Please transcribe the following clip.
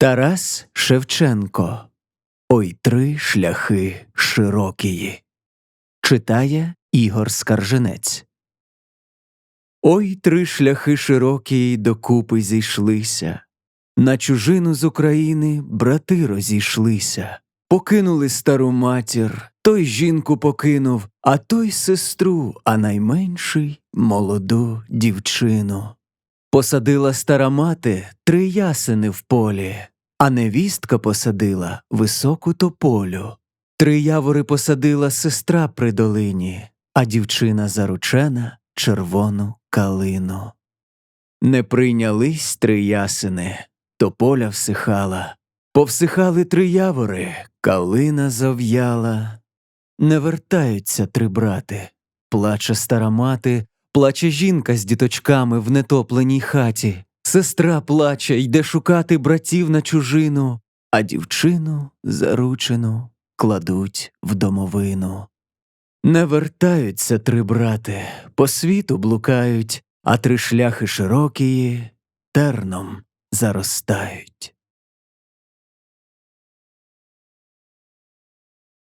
Тарас Шевченко Ой три шляхи широкії. Читає Ігор Скарженець. Ой три шляхи широкі докупи зійшлися. На чужину з України брати розійшлися. Покинули стару матір, той жінку покинув, а той сестру, а найменший молоду дівчину. Посадила стара мати три ясени в полі, а невістка посадила високу тополю. Три явори посадила сестра при долині, а дівчина заручена червону калину. Не прийнялись три ясени, тополя всихала, повсихали три явори, калина зав'яла. Не вертаються три брати, плаче стара мати, плаче жінка з діточками в нетопленій хаті. Сестра плаче, йде шукати братів на чужину, а дівчину заручену кладуть в домовину. Не вертаються три брати, по світу блукають, а три шляхи широкії терном заростають.